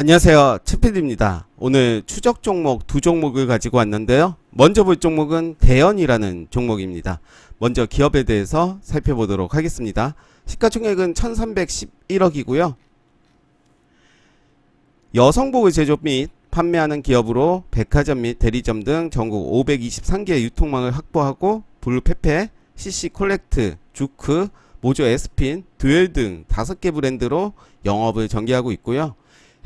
안녕하세요. 최PD입니다. 오늘 추적 종목 두 종목을 가지고 왔는데요. 먼저 볼 종목은 대연이라는 종목입니다. 먼저 기업에 대해서 살펴보도록 하겠습니다. 시가총액은 1311억이고요. 여성복을 제조업 및 판매하는 기업으로 백화점 및 대리점 등 전국 523개의 유통망을 확보하고 블루페페, CC 콜렉트, 주크, 모조 에스핀, 듀얼 등 5개 브랜드로 영업을 전개하고 있고요.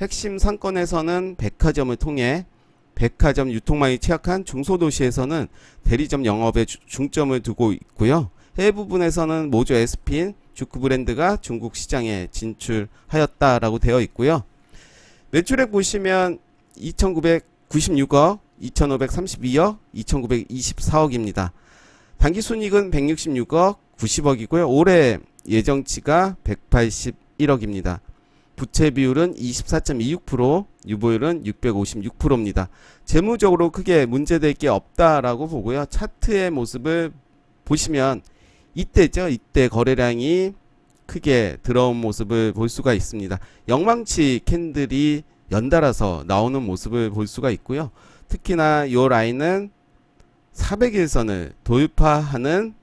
핵심 상권에서는 백화점을 통해 백화점 유통망이 취약한 중소도시에서는 대리점 영업에 주- 중점을 두고 있고요. 해외 부분에서는 모조 에스핀, 주크 브랜드가 중국 시장에 진출하였다라고 되어 있고요. 매출액 보시면 2,996억, 2,532억, 2,924억입니다. 단기순이익은 166억, 90억이고요. 올해 예정치가 181억입니다. 부채 비율은 24.26%, 유보율은 656%입니다. 재무적으로 크게 문제될 게 없다라고 보고요. 차트의 모습을 보시면 이때죠. 이때 거래량이 크게 들어온 모습을 볼 수가 있습니다. 영망치 캔들이 연달아서 나오는 모습을 볼 수가 있고요. 특히나 이 라인은 400일선을 돌파하는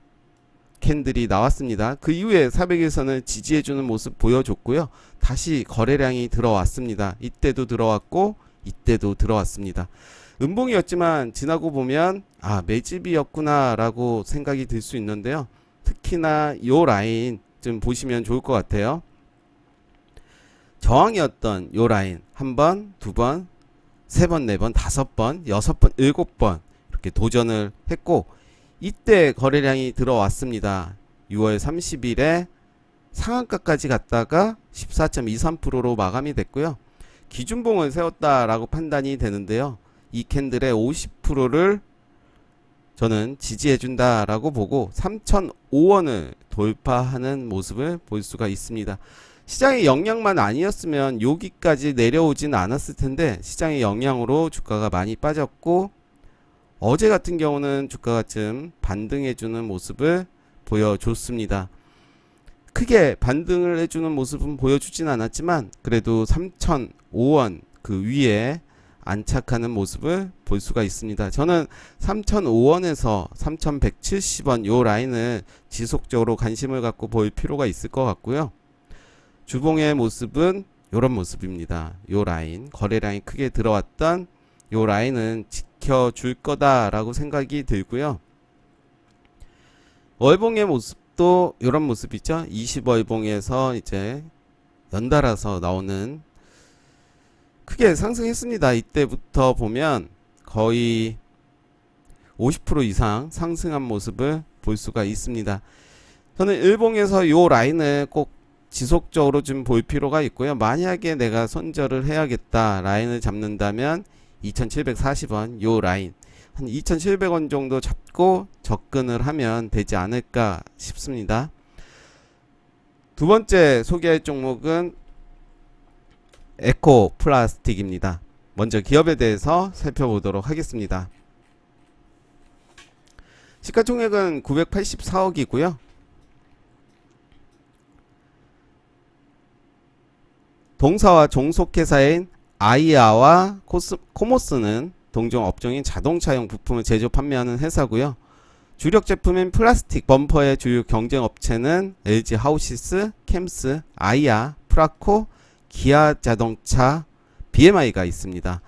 캔들이 나왔습니다. 그 이후에 400일선을 지지해주는 모습 보여줬고요. 다시 거래량이 들어왔습니다. 이때도 들어왔고 이때도 들어왔습니다. 음봉이었지만 지나고 보면 아 매집이었구나라고 생각이 들 수 있는데요. 특히나 요 라인 좀 보시면 좋을 것 같아요. 저항이었던 요 라인 한 번, 두 번, 세 번, 네 번, 다섯 번, 여섯 번, 일곱 번 이렇게 도전을 했고 이때 거래량이 들어왔습니다. 6월 30일에 상한가까지 갔다가 14.23%로 마감이 됐고요. 기준봉을 세웠다라고 판단이 되는데요. 이 캔들의 50%를 저는 지지해준다라고 보고 3,005원을 돌파하는 모습을 볼 수가 있습니다. 시장의 영향만 아니었으면 여기까지 내려오진 않았을 텐데 시장의 영향으로 주가가 많이 빠졌고 어제 같은 경우는 주가가 좀 반등해주는 모습을 보여줬습니다. 크게 반등을 해주는 모습은 보여주진 않았지만 그래도 3,005원 그 위에 안착하는 모습을 볼 수가 있습니다. 저는 3,005원에서 3,170원 요 라인을 지속적으로 관심을 갖고 볼 필요가 있을 것 같고요. 주봉의 모습은 이런 모습입니다. 요 라인 거래량이 크게 들어왔던 요 라인은 지켜줄 거다라고 생각이 들고요. 월봉의 모습도 이런 모습이죠. 20월봉에서 이제 연달아서 나오는 크게 상승했습니다. 이때부터 보면 거의 50% 이상 상승한 모습을 볼 수가 있습니다. 저는 일봉에서 요 라인을 꼭 지속적으로 좀 볼 필요가 있고요. 만약에 내가 손절을 해야겠다 라인을 잡는다면 2740원 요 라인 한 2700원 정도 잡고 접근을 하면 되지 않을까 싶습니다. 두 번째 소개할 종목은 에코 플라스틱입니다. 먼저 기업에 대해서 살펴보도록 하겠습니다. 시가총액은 984억이고요. 동사와 종속회사인 아이아와 코스, 코모스는 동종 업종인 자동차용 부품을 제조 판매하는 회사고요. 주력 제품인 플라스틱 범퍼의 주요 경쟁 업체는 LG 하우시스, 캠스, 아이아, 프라코, 기아 자동차, BMI가 있습니다.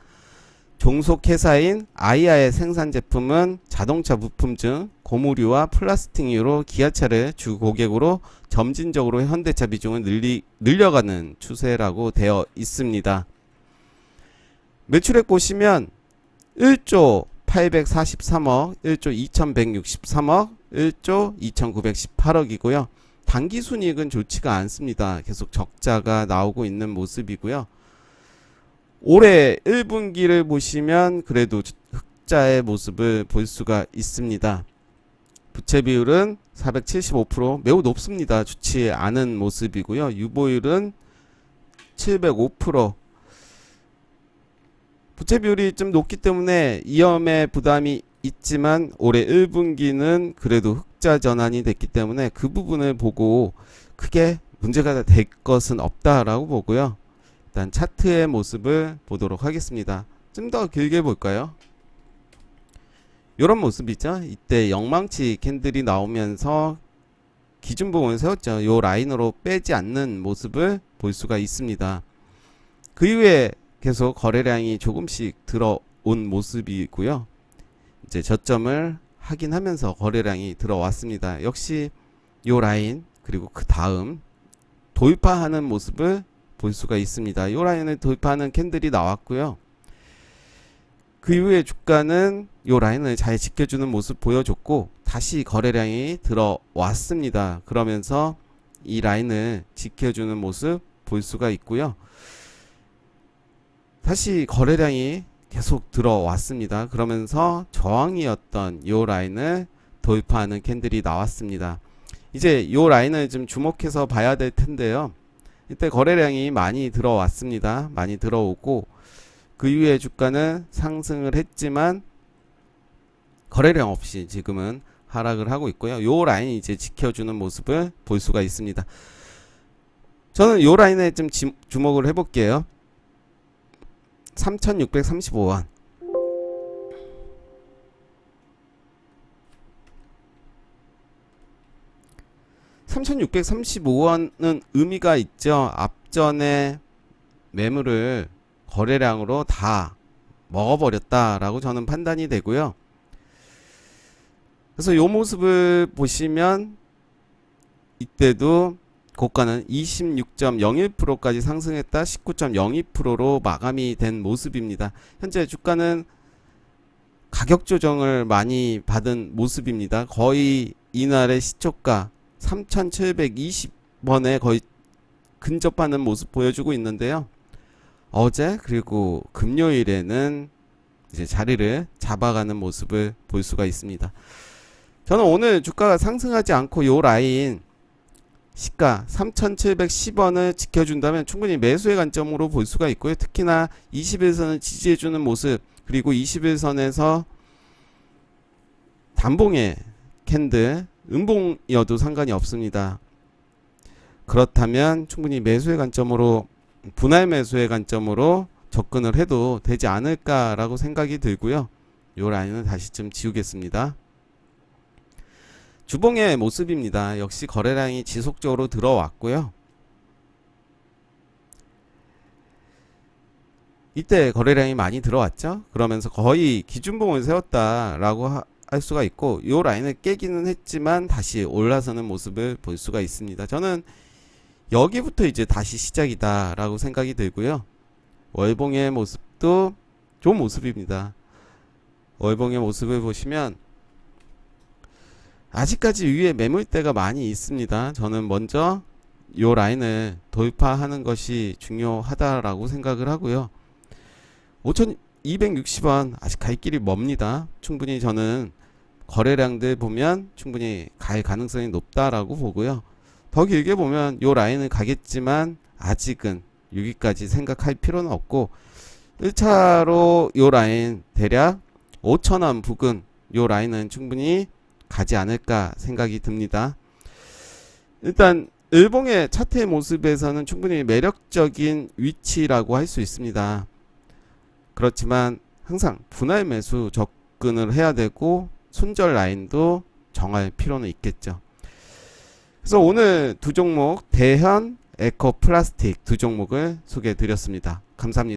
종속 회사인 아이아의 생산 제품은 자동차 부품 중 고무류와 플라스틱류로 기아차를 주 고객으로 점진적으로 현대차 비중을 늘리, 늘려가는 추세라고 되어 있습니다. 매출액 보시면 1조 843억, 1조 2163억, 1조 2918억이고요. 단기 순이익은 좋지가 않습니다. 계속 적자가 나오고 있는 모습이고요. 올해 1분기를 보시면 그래도 흑자의 모습을 볼 수가 있습니다. 부채 비율은 475% 매우 높습니다. 좋지 않은 모습이고요. 유보율은 705% 부채 비율이 좀 높기 때문에 이염의 부담이 있지만 올해 1분기는 그래도 흑자 전환이 됐기 때문에 그 부분을 보고 크게 문제가 될 것은 없다라고 보고요. 일단 차트의 모습을 보도록 하겠습니다. 좀 더 길게 볼까요? 이런 모습이죠. 이때 영망치 캔들이 나오면서 기준봉을 세웠죠. 이 라인으로 빼지 않는 모습을 볼 수가 있습니다. 그 이후에 계속 거래량이 조금씩 들어온 모습이고요. 이제 저점을 확인하면서 거래량이 들어왔습니다. 역시 이 라인 그리고 그 다음 돌파하는 모습을 볼 수가 있습니다. 이 라인을 돌파하는 캔들이 나왔고요. 그 이후에 주가는 이 라인을 잘 지켜주는 모습 보여줬고 다시 거래량이 들어왔습니다. 그러면서 이 라인을 지켜주는 모습 볼 수가 있고요. 다시 거래량이 계속 들어왔습니다. 그러면서 저항이었던 이 라인을 돌파하는 캔들이 나왔습니다. 이제 이 라인을 좀 주목해서 봐야 될 텐데요. 이때 거래량이 많이 들어왔습니다. 많이 들어오고 그 이후에 주가는 상승을 했지만 거래량 없이 지금은 하락을 하고 있고요. 요 라인 이제 지켜주는 모습을 볼 수가 있습니다. 저는 요 라인에 좀 지- 주목을 해볼게요. 3635원. (3635원은) 의미가 있죠 앞전에 매물을 거래량으로 다 먹어버렸다라고 저는 판단이 되고요. 그래서 요 모습을 보시면 이때도 고가는 26.01%까지 상승했다 19.02%로 마감이 된 모습입니다. 현재 주가는 가격 조정을 많이 받은 모습입니다. 거의 이날의 시초가 3,720원에 거의 근접하는 모습 보여주고 있는데요. 어제 그리고 금요일에는 이제 자리를 잡아가는 모습을 볼 수가 있습니다. 저는 오늘 주가가 상승하지 않고 요 라인 시가 3,710원을 지켜준다면 충분히 매수의 관점으로 볼 수가 있고요. 특히나 21선을 지지해주는 모습 그리고 21선에서 단봉의 캔들 음봉이어도 상관이 없습니다. 그렇다면 충분히 매수의 관점으로 분할 매수의 관점으로 접근을 해도 되지 않을까라고 생각이 들고요. 요 라인은 다시 좀 지우겠습니다. 주봉의 모습입니다. 역시 거래량이 지속적으로 들어왔고요. 이때 거래량이 많이 들어왔죠. 그러면서 거의 기준봉을 세웠다라고 하, 할 수가 있고 요 라인을 깨기는 했지만 다시 올라서는 모습을 볼 수가 있습니다. 저는 여기부터 이제 다시 시작이다라고 생각이 들고요. 월봉의 모습도 좋은 모습입니다. 월봉의 모습을 보시면 아직까지 위에 매물대가 많이 있습니다. 저는 먼저 요 라인을 돌파하는 것이 중요하다라고 생각을 하고요. 5260원 아직 갈 길이 멉니다. 충분히 저는 거래량들 보면 충분히 갈 가능성이 높다라고 보고요. 더 길게 보면 요 라인을 가겠지만 아직은 여기까지 생각할 필요는 없고 1차로 요 라인 대략 5천원 부근 요 라인은 충분히 가지 않을까 생각이 듭니다. 일단 일봉의 차트의 모습에서는 충분히 매력적인 위치라고 할 수 있습니다. 그렇지만 항상 분할 매수 접근을 해야 되고 손절 라인도 정할 필요는 있겠죠. 그래서 오늘 두 종목 대현, 에코 플라스틱 두 종목을 소개해 드렸습니다. 감사합니다.